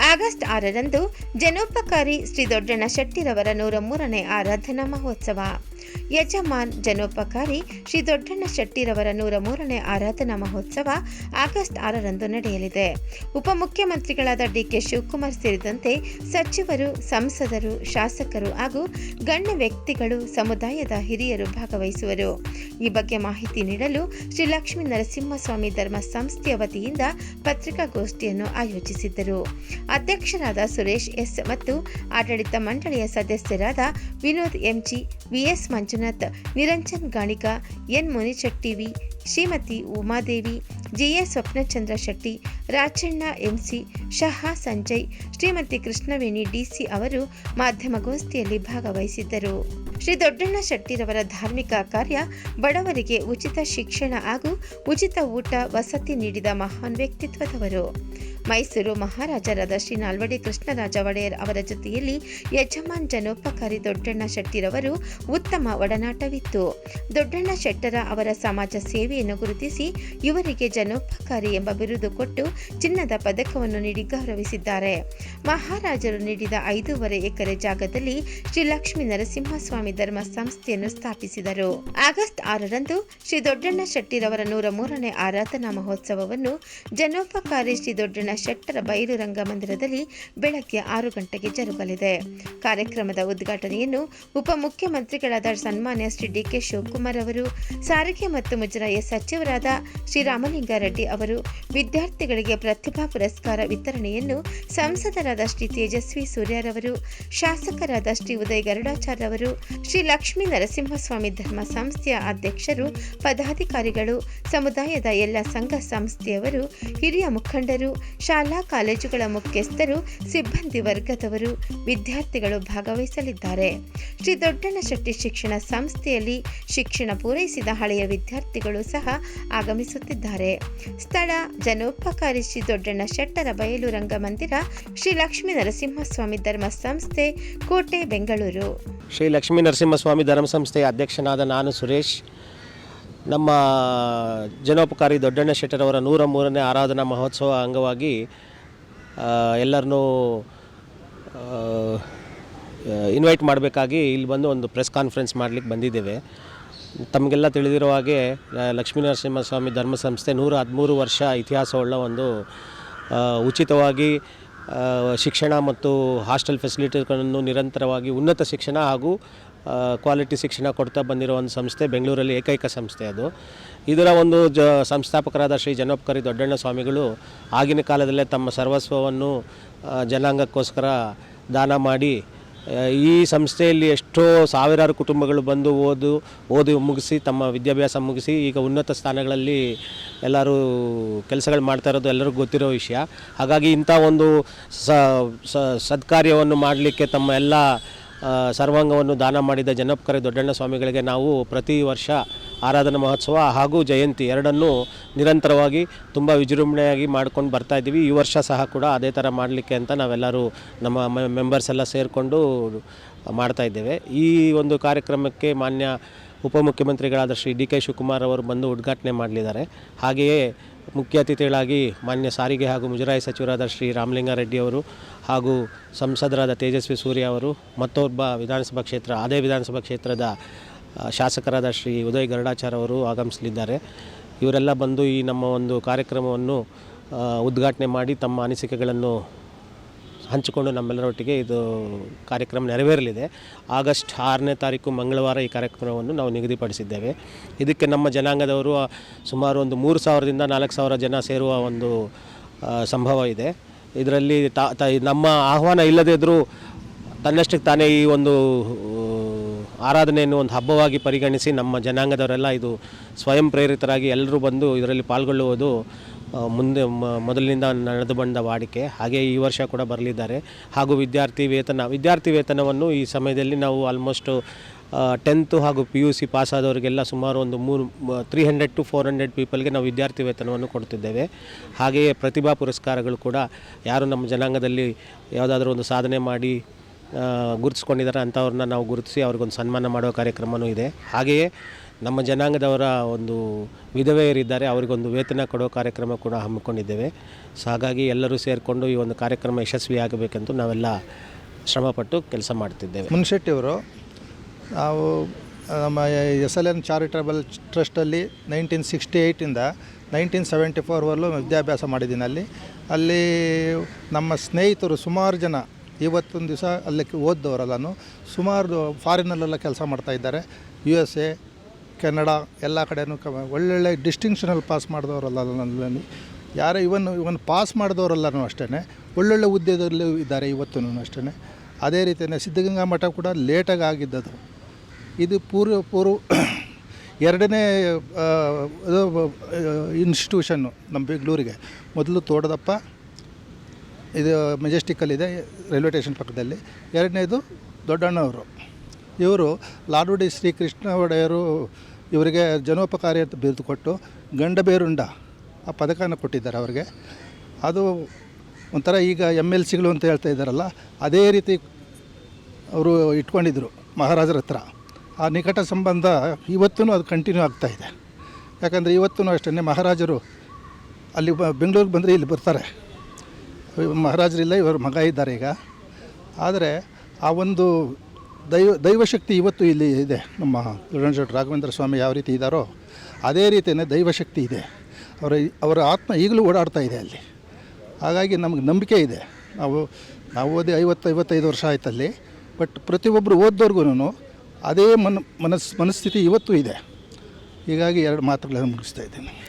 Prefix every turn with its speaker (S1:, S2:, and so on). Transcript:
S1: August ಆರರಂದು ಜನೋಪಕಾರಿ ಶ್ರೀ ದೊಡ್ಡಣ್ಣ ಶೆಟ್ಟಿರವರ ನೂರ ಮೂರನೇ ಆರಾಧನಾ ಮಹೋತ್ಸವ. ಯಜಮಾನ್ ಜನೋಪಕಾರಿ ಶ್ರೀ ದೊಡ್ಡಣ್ಣ ಶೆಟ್ಟಿರವರ ನೂರ ಮೂರನೇ ಆರಾಧನಾ ಮಹೋತ್ಸವ ಆಗಸ್ಟ್ ಆರರಂದು ನಡೆಯಲಿದೆ. ಉಪಮುಖ್ಯಮಂತ್ರಿಗಳಾದ ಡಿಕೆ ಶಿವಕುಮಾರ್ ಸೇರಿದಂತೆ ಸಚಿವರು, ಸಂಸದರು, ಶಾಸಕರು ಹಾಗೂ ಗಣ್ಯ ವ್ಯಕ್ತಿಗಳು, ಸಮುದಾಯದ ಹಿರಿಯರು ಭಾಗವಹಿಸುವರು. ಈ ಬಗ್ಗೆ ಮಾಹಿತಿ ನೀಡಲು ಶ್ರೀ ಲಕ್ಷ್ಮೀ ನರಸಿಂಹಸ್ವಾಮಿ ಧರ್ಮ ಸಂಸ್ಥೆಯ ವತಿಯಿಂದ ಪತ್ರಿಕಾಗೋಷ್ಠಿಯನ್ನು ಆಯೋಜಿಸಿದ್ದರು. ಅಧ್ಯಕ್ಷರಾದ ಸುರೇಶ್ ಎಸ್ ಮತ್ತು ಆಡಳಿತ ಮಂಡಳಿಯ ಸದಸ್ಯರಾದ Vinod M G V S Manjunath, Niranjan Ganika N ಮುನಿಶೆಟ್ಟಿವಿ Shrimati Umadevi G A Swapnachandra Shetty Rajanna M C, Shah Sanjay, Shrimati Krishnaveni D C ಅವರು ಮಾಧ್ಯಮ ಗೋಷ್ಠಿಯಲ್ಲಿ ಭಾಗವಹಿಸಿದ್ದರು. ಶ್ರೀ ದೊಡ್ಡಣ್ಣ ಶೆಟ್ಟಿರವರ ಧಾರ್ಮಿಕ ಕಾರ್ಯ ಬಡವರಿಗೆ ಉಚಿತ ಶಿಕ್ಷಣ ಹಾಗೂ ಉಚಿತ ಊಟ, ವಸತಿ ನೀಡಿದ ಮಹಾನ್ ವ್ಯಕ್ತಿತ್ವದವರು. ಮೈಸೂರು ಮಹಾರಾಜರಾದ ಶ್ರೀ ನಾಲ್ವಡಿ ಕೃಷ್ಣರಾಜ ಒಡೆಯರ್ ಅವರ ಜೊತೆಯಲ್ಲಿ ಯಜಮಾನ್ ಜನೋಪಕಾರಿ ದೊಡ್ಡಣ್ಣ ಶೆಟ್ಟಿರವರು ಉತ್ತಮ ಒಡನಾಟವಿತ್ತು. ದೊಡ್ಡಣ್ಣ ಶೆಟ್ಟರ ಅವರ ಸಮಾಜ ಸೇವೆಯನ್ನು ಗುರುತಿಸಿ ಇವರಿಗೆ ಜನೋಪಕಾರಿ ಎಂಬ ಬಿರುದು ಕೊಟ್ಟು ಚಿನ್ನದ ಪದಕವನ್ನು ನೀಡಿ ಗೌರವಿಸಿದ್ದಾರೆ. ಮಹಾರಾಜರು ನೀಡಿದ ಐದೂವರೆ ಎಕರೆ ಜಾಗದಲ್ಲಿ ಶ್ರೀ ಲಕ್ಷ್ಮೀ ನರಸಿಂಹಸ್ವಾಮಿ ಧರ್ಮ ಸಂಸ್ಥೆಯನ್ನು ಸ್ಥಾಪಿಸಿದರು. ಆಗಸ್ಟ್ ಆರರಂದು ಶ್ರೀ ದೊಡ್ಡಣ್ಣ ಶೆಟ್ಟಿರವರ ನೂರ ಮೂರನೇ ಆರಾಧನಾ ಮಹೋತ್ಸವವನ್ನು ಜನೋಪಕಾರಿ ಶ್ರೀ ದೊಡ್ಡಣ್ಣ ಶೆಟ್ಟರ ಬಯಲು ರಂಗಮಂದಿರದಲ್ಲಿ ಬೆಳಗ್ಗೆ ಆರು ಗಂಟೆಗೆ ಜರುಗಲಿದೆ. ಕಾರ್ಯಕ್ರಮದ ಉದ್ಘಾಟನೆಯನ್ನು ಉಪಮುಖ್ಯಮಂತ್ರಿಗಳಾದ ಸನ್ಮಾನ್ಯ ಶ್ರೀ ಡಿಕೆ ಶಿವಕುಮಾರ್ ಅವರು, ಸಾರಿಗೆ ಮತ್ತು ಮುಜರಾಯಿ ಸಚಿವರಾದ ಶ್ರೀ ರಾಮಲಿಂಗಾರೆಡ್ಡಿ ಅವರು, ವಿದ್ಯಾರ್ಥಿಗಳಿಗೆ ಪ್ರತಿಭಾ ಪುರಸ್ಕಾರ ವಿತರಣೆಯನ್ನು ಸಂಸದರಾದ ಶ್ರೀ ತೇಜಸ್ವಿ ಸೂರ್ಯರವರು ಶಾಸಕರಾದ ಶ್ರೀ ಉದಯ್ ಗರುಡಾಚಾರ್ಯ ಅವರು, ಶ್ರೀ ಲಕ್ಷ್ಮೀ ನರಸಿಂಹಸ್ವಾಮಿ ಧರ್ಮ ಸಂಸ್ಥೆಯ ಅಧ್ಯಕ್ಷರು, ಪದಾಧಿಕಾರಿಗಳು, ಸಮುದಾಯದ ಎಲ್ಲ ಸಂಘ ಸಂಸ್ಥೆಯವರು, ಹಿರಿಯ ಮುಖಂಡರು ಶಾಲಾ ಕಾಲೇಜುಗಳ ಮುಖ್ಯಸ್ಥರು, ಸಿಬ್ಬಂದಿ ವರ್ಗದವರು, ವಿದ್ಯಾರ್ಥಿಗಳು ಭಾಗವಹಿಸಲಿದ್ದಾರೆ. ಶ್ರೀ ದೊಡ್ಡಣ್ಣ ಶೆಟ್ಟಿ ಶಿಕ್ಷಣ ಸಂಸ್ಥೆಯಲ್ಲಿ ಶಿಕ್ಷಣ ಪೂರೈಸಿದ ಹಳೆಯ ವಿದ್ಯಾರ್ಥಿಗಳು ಸಹ ಆಗಮಿಸುತ್ತಿದ್ದಾರೆ. ಸ್ಥಳ ಜನೋಪಕಾರಿ ಶ್ರೀ ದೊಡ್ಡಣ್ಣ ಶೆಟ್ಟರ ಬಯಲು ರಂಗಮಂದಿರ, ಶ್ರೀ ಲಕ್ಷ್ಮೀ ನರಸಿಂಹಸ್ವಾಮಿ ಧರ್ಮ ಸಂಸ್ಥೆ, ಕೋಟೆ, ಬೆಂಗಳೂರು.
S2: ಶ್ರೀ ಲಕ್ಷ್ಮೀ ನರಸಿಂಹಸ್ವಾಮಿ ಧರ್ಮ ಸಂಸ್ಥೆಯ ಅಧ್ಯಕ್ಷನಾದ ನಾನು ಸುರೇಶ್. ನಮ್ಮ ಜನೋಪಕಾರಿ ದೊಡ್ಡಣ್ಣ ಶೆಟ್ಟರವರ ನೂರ ಮೂರನೇ ಆರಾಧನಾ ಮಹೋತ್ಸವ ಅಂಗವಾಗಿ ಎಲ್ಲರನ್ನೂ ಇನ್ವೈಟ್ ಮಾಡಬೇಕಾಗಿ ಇಲ್ಲಿ ಬಂದು ಒಂದು ಪ್ರೆಸ್ ಕಾನ್ಫರೆನ್ಸ್ ಮಾಡಲಿಕ್ಕೆ ಬಂದಿದ್ದೇವೆ. ತಮಗೆಲ್ಲ ತಿಳಿದಿರುವ ಹಾಗೆ ಲಕ್ಷ್ಮೀನರಸಿಂಹಸ್ವಾಮಿ ಲಕ್ಷ್ಮೀ ನರಸಿಂಹಸ್ವಾಮಿ ಧರ್ಮ ಸಂಸ್ಥೆ ನೂರ ಹದಿಮೂರು ವರ್ಷ ಇತಿಹಾಸವುಳ್ಳ ಒಂದು ಉಚಿತವಾಗಿ ಶಿಕ್ಷಣ ಮತ್ತು ಹಾಸ್ಟೆಲ್ ಫೆಸಿಲಿಟಿಗಳನ್ನು ನಿರಂತರವಾಗಿ ಉನ್ನತ ಶಿಕ್ಷಣ ಹಾಗೂ ಕ್ವಾಲಿಟಿ ಶಿಕ್ಷಣ ಕೊಡ್ತಾ ಬಂದಿರೋ ಒಂದು ಸಂಸ್ಥೆ, ಬೆಂಗಳೂರಲ್ಲಿ ಏಕೈಕ ಸಂಸ್ಥೆ ಅದು. ಇದರ ಒಂದು ಜ, ಸಂಸ್ಥಾಪಕರಾದ ಶ್ರೀ ಜನೋಪಕಾರಿ ದೊಡ್ಡಣ್ಣ ಸ್ವಾಮಿಗಳು ಆಗಿನ ಕಾಲದಲ್ಲೇ ತಮ್ಮ ಸರ್ವಸ್ವವನ್ನು ಜನಾಂಗಕ್ಕೋಸ್ಕರ ದಾನ ಮಾಡಿ ಈ ಸಂಸ್ಥೆಯಲ್ಲಿ ಎಷ್ಟೋ ಸಾವಿರಾರು ಕುಟುಂಬಗಳು ಬಂದು ಓದು ಓದು ಮುಗಿಸಿ, ತಮ್ಮ ವಿದ್ಯಾಭ್ಯಾಸ ಮುಗಿಸಿ, ಈಗ ಉನ್ನತ ಸ್ಥಾನಗಳಲ್ಲಿ ಎಲ್ಲರೂ ಕೆಲಸಗಳು ಮಾಡ್ತಾ ಇರೋದು ಎಲ್ಲರಿಗೂ ಗೊತ್ತಿರೋ ವಿಷಯ. ಹಾಗಾಗಿ ಇಂಥ ಒಂದು ಸ, ಸ- ಸತ್ಕಾರ್ಯವನ್ನು ಮಾಡಲಿಕ್ಕೆ ತಮ್ಮ ಎಲ್ಲ ಸರ್ವಾಂಗವನ್ನು ದಾನ ಮಾಡಿದ ಜನಪ್ಕರೆ ದೊಡ್ಡಣ್ಣ ಸ್ವಾಮಿಗಳಿಗೆ ನಾವು ಪ್ರತಿ ವರ್ಷ ಆರಾಧನಾ ಮಹೋತ್ಸವ ಹಾಗೂ ಜಯಂತಿ ಎರಡನ್ನೂ ನಿರಂತರವಾಗಿ ತುಂಬ ವಿಜೃಂಭಣೆಯಾಗಿ ಮಾಡ್ಕೊಂಡು ಬರ್ತಾ ಇದ್ದೀವಿ. ಈ ವರ್ಷ ಸಹ ಕೂಡ ಅದೇ ಥರ ಮಾಡಲಿಕ್ಕೆ ಅಂತ ನಾವೆಲ್ಲರೂ ನಮ್ಮ ಮೆಂಬರ್ಸ್ ಎಲ್ಲ ಸೇರಿಕೊಂಡು ಮಾಡ್ತಾ ಇದ್ದೇವೆ. ಈ ಒಂದು ಕಾರ್ಯಕ್ರಮಕ್ಕೆ ಮಾನ್ಯ ಉಪಮುಖ್ಯಮಂತ್ರಿಗಳಾದ ಶ್ರೀ ಡಿ ಕೆ ಶಿವಕುಮಾರ್ ಅವರು ಬಂದು ಉದ್ಘಾಟನೆ ಮಾಡಲಿದ್ದಾರೆ. ಹಾಗೆಯೇ ಮುಖ್ಯ ಅತಿಥಿಗಳಾಗಿ ಮಾನ್ಯ ಸಾರಿಗೆ ಹಾಗೂ ಮುಜರಾಯಿ ಸಚಿವರಾದ ಶ್ರೀ ರಾಮಲಿಂಗಾರೆಡ್ಡಿ ಅವರು ಹಾಗೂ ಸಂಸದರಾದ ತೇಜಸ್ವಿ ಸೂರ್ಯ ಅವರು, ಮತ್ತೊಬ್ಬ ವಿಧಾನಸಭಾ ಕ್ಷೇತ್ರ, ಅದೇ ವಿಧಾನಸಭಾ ಕ್ಷೇತ್ರದ ಶಾಸಕರಾದ ಶ್ರೀ ಉದಯ್ ಗರುಡಾಚಾರ್ ಅವರು ಆಗಮಿಸಲಿದ್ದಾರೆ. ಇವರೆಲ್ಲ ಬಂದು ಈ ನಮ್ಮ ಒಂದು ಕಾರ್ಯಕ್ರಮವನ್ನು ಉದ್ಘಾಟನೆ ಮಾಡಿ ತಮ್ಮ ಅನಿಸಿಕೆಗಳನ್ನು ಹಂಚಿಕೊಂಡು ನಮ್ಮೆಲ್ಲರೊಟ್ಟಿಗೆ ಇದು ಕಾರ್ಯಕ್ರಮ ನೆರವೇರಲಿದೆ. ಆಗಸ್ಟ್ ಆರನೇ ತಾರೀಕು ಮಂಗಳವಾರ ಈ ಕಾರ್ಯಕ್ರಮವನ್ನು ನಾವು ನಿಗದಿಪಡಿಸಿದ್ದೇವೆ. ಇದಕ್ಕೆ ನಮ್ಮ ಜನಾಂಗದವರು ಸುಮಾರು ಒಂದು ಮೂರು ಸಾವಿರದಿಂದ ನಾಲ್ಕು ಸಾವಿರ ಜನ ಸೇರುವ ಒಂದು ಸಂಭವ ಇದೆ. ಇದರಲ್ಲಿ ನಮ್ಮ ಆಹ್ವಾನ ಇಲ್ಲದೇ ಇದ್ದರೂ ತನ್ನಷ್ಟಕ್ಕೆ ತಾನೇ ಈ ಒಂದು ಆರಾಧನೆಯನ್ನು ಒಂದು ಹಬ್ಬವಾಗಿ ಪರಿಗಣಿಸಿ ನಮ್ಮ ಜನಾಂಗದವರೆಲ್ಲ ಇದು ಸ್ವಯಂ ಪ್ರೇರಿತರಾಗಿ ಎಲ್ಲರೂ ಬಂದು ಇದರಲ್ಲಿ ಪಾಲ್ಗೊಳ್ಳುವುದು ಮುಂದೆ ಮೊದಲಿನಿಂದ ನಡೆದು ಬಂದ ವಾಡಿಕೆ, ಹಾಗೆ ಈ ವರ್ಷ ಕೂಡ ಬರಲಿದ್ದಾರೆ. ಹಾಗೂ ವಿದ್ಯಾರ್ಥಿ ವೇತನ, ವಿದ್ಯಾರ್ಥಿ ವೇತನವನ್ನು ಈ ಸಮಯದಲ್ಲಿ ನಾವು ಆಲ್ಮೋಸ್ಟು ಟೆಂತು ಹಾಗೂ ಪಿ ಯು ಸಿ ಪಾಸಾದವರಿಗೆಲ್ಲ ಸುಮಾರು ಒಂದು ಮೂರು three hundred to four hundred ಪೀಪಲ್ಗೆ ನಾವು ವಿದ್ಯಾರ್ಥಿ ವೇತನವನ್ನು ಕೊಡ್ತಿದ್ದೇವೆ. ಹಾಗೆಯೇ ಪ್ರತಿಭಾ ಪುರಸ್ಕಾರಗಳು ಕೂಡ ಯಾರು ನಮ್ಮ ಜನಾಂಗದಲ್ಲಿ ಯಾವುದಾದ್ರೂ ಒಂದು ಸಾಧನೆ ಮಾಡಿ ಗುರುತಿಸ್ಕೊಂಡಿದ್ದಾರೆ ಅಂಥವ್ರನ್ನ ನಾವು ಗುರುತಿಸಿ ಅವ್ರಿಗೊಂದು ಸನ್ಮಾನ ಮಾಡೋ ಕಾರ್ಯಕ್ರಮವೂ ಇದೆ. ಹಾಗೆಯೇ ನಮ್ಮ ಜನಾಂಗದವರ ಒಂದು ವಿಧವೆಯರಿದ್ದಾರೆ, ಅವರಿಗೊಂದು ವೇತನ ಕೊಡೋ ಕಾರ್ಯಕ್ರಮ ಕೂಡ ಹಮ್ಮಿಕೊಂಡಿದ್ದೇವೆ. ಸೊ ಹಾಗಾಗಿ ಎಲ್ಲರೂ ಸೇರಿಕೊಂಡು ಈ ಒಂದು ಕಾರ್ಯಕ್ರಮ ಯಶಸ್ವಿಯಾಗಬೇಕೆಂದು ನಾವೆಲ್ಲ ಶ್ರಮಪಟ್ಟು ಕೆಲಸ ಮಾಡ್ತಿದ್ದೇವೆ.
S3: ಮುನ್ಶೆಟ್ಟಿಯವರು ನಾವು ನಮ್ಮ ಎಸ್ ಎಲ್ ಎನ್ ಚಾರಿಟಬಲ್ ಟ್ರಸ್ಟಲ್ಲಿ ನೈನ್ಟೀನ್ ಸಿಕ್ಸ್ಟಿ ಏಯ್ಟಿಂದ ನೈನ್ಟೀನ್ ಸೆವೆಂಟಿ ಫೋರ್ವರೆಲ್ಲೂ ವಿದ್ಯಾಭ್ಯಾಸ ಮಾಡಿದ್ದೀನಿ ಅಲ್ಲಿ. ಅಲ್ಲಿ ನಮ್ಮ ಸ್ನೇಹಿತರು ಸುಮಾರು ಜನ ಇವತ್ತೊಂದು ದಿವಸ ಅಲ್ಲಿ ಓದ್ದವರೆಲ್ಲನೂ ಸುಮಾರು ಫಾರಿನಲ್ಲೆಲ್ಲ ಕೆಲಸ ಮಾಡ್ತಾಯಿದ್ದಾರೆ ಯು ಎಸ್ ಎ ಕೆನಡಾ ಎಲ್ಲ ಕಡೆಯೂ ಕ ಒಳ್ಳೊಳ್ಳೆ ಡಿಸ್ಟಿಂಕ್ಷನಲ್ಲಿ ಪಾಸ್ ಮಾಡಿದವರಲ್ಲ ನನ್ನಲ್ಲಿ ಯಾರೇ ಇವನ್ ಇವನ್ ಪಾಸ್ ಮಾಡಿದವರೆಲ್ಲನೂ ಅಷ್ಟೇ ಒಳ್ಳೊಳ್ಳೆ ಹುದ್ದೆದಲ್ಲೂ ಇದ್ದಾರೆ ಇವತ್ತೂ ಅಷ್ಟೇ ಅದೇ ರೀತಿಯೇ ಸಿದ್ಧಗಂಗಾ ಮಠ ಕೂಡ ಲೇಟಾಗಿ ಆಗಿದ್ದದು. ಇದು ಪೂರ್ವ ಪೂರ್ವ ಎರಡನೇ ಇನ್ಸ್ಟಿಟ್ಯೂಷನ್ನು ನಮ್ಮ ಬೆಂಗಳೂರಿಗೆ. ಮೊದಲು ತೋಟದಪ್ಪ, ಇದು ಮೆಜೆಸ್ಟಿಕ್ಕಲ್ಲಿದೆ ರೈಲ್ವೆ ಸ್ಟೇಷನ್ ಪಕ್ಕದಲ್ಲಿ. ಎರಡನೇದು ದೊಡ್ಡಣ್ಣವರು. ಇವರು ಲಾಡುಡಿ ಶ್ರೀಕೃಷ್ಣ ಒಡೆಯರು ಇವರಿಗೆ ಜನೋಪಕಾರಿ ಅಂತ ಬಿರುದು ಕೊಟ್ಟು ಗಂಡ ಬೇರುಂಡ ಆ ಪದಕನ ಕೊಟ್ಟಿದ್ದಾರೆ ಅವರಿಗೆ. ಅದು ಒಂಥರ ಈಗ ಎಂ ಎಲ್ ಸಿಗಳು ಅಂತ ಹೇಳ್ತಾ ಇದ್ದಾರಲ್ಲ, ಅದೇ ರೀತಿ ಅವರು ಇಟ್ಕೊಂಡಿದ್ದರು ಮಹಾರಾಜರ ಹತ್ರ. ಆ ನಿಕಟ ಸಂಬಂಧ ಇವತ್ತೂ ಅದು ಕಂಟಿನ್ಯೂ ಆಗ್ತಾ ಇದೆ. ಯಾಕಂದರೆ ಇವತ್ತೂ ಅಷ್ಟೇ ಮಹಾರಾಜರು ಅಲ್ಲಿ ಬೆಂಗಳೂರಿಗೆ ಬಂದರೆ ಇಲ್ಲಿ ಬರ್ತಾರೆ. ಮಹಾರಾಜರಿಲ್ಲ, ಇವರು ಮಗ ಇದ್ದಾರೆ ಈಗ. ಆದರೆ ಆ ಒಂದು ದೈವ, ದೈವಶಕ್ತಿ ಇವತ್ತು ಇಲ್ಲಿ ಇದೆ. ನಮ್ಮ ದೊಡ್ಡ ರಾಘವೇಂದ್ರ ಸ್ವಾಮಿ ಯಾವ ರೀತಿ ಇದ್ದಾರೋ ಅದೇ ರೀತಿಯೇ ದೈವಶಕ್ತಿ ಇದೆ. ಅವರ ಅವರ ಆತ್ಮ ಈಗಲೂ ಓಡಾಡ್ತಾ ಇದೆ ಅಲ್ಲಿ. ಹಾಗಾಗಿ ನಮಗೆ ನಂಬಿಕೆ ಇದೆ. ನಾವು ನಾವು ಓದಿ ಐವತ್ತು, ಐವತ್ತೈದು ವರ್ಷ ಆಯ್ತಲ್ಲಿ, ಬಟ್ ಪ್ರತಿಯೊಬ್ಬರು ಓದ್ದವ್ರಿಗೂ ಅದೇ ಮನ, ಮನಸ್, ಮನಸ್ಥಿತಿ ಇವತ್ತು ಇದೆ. ಹೀಗಾಗಿ ಎರಡು ಮಾತುಗಳನ್ನು ಮುಗಿಸ್ತಾ ಇದ್ದೀನಿ.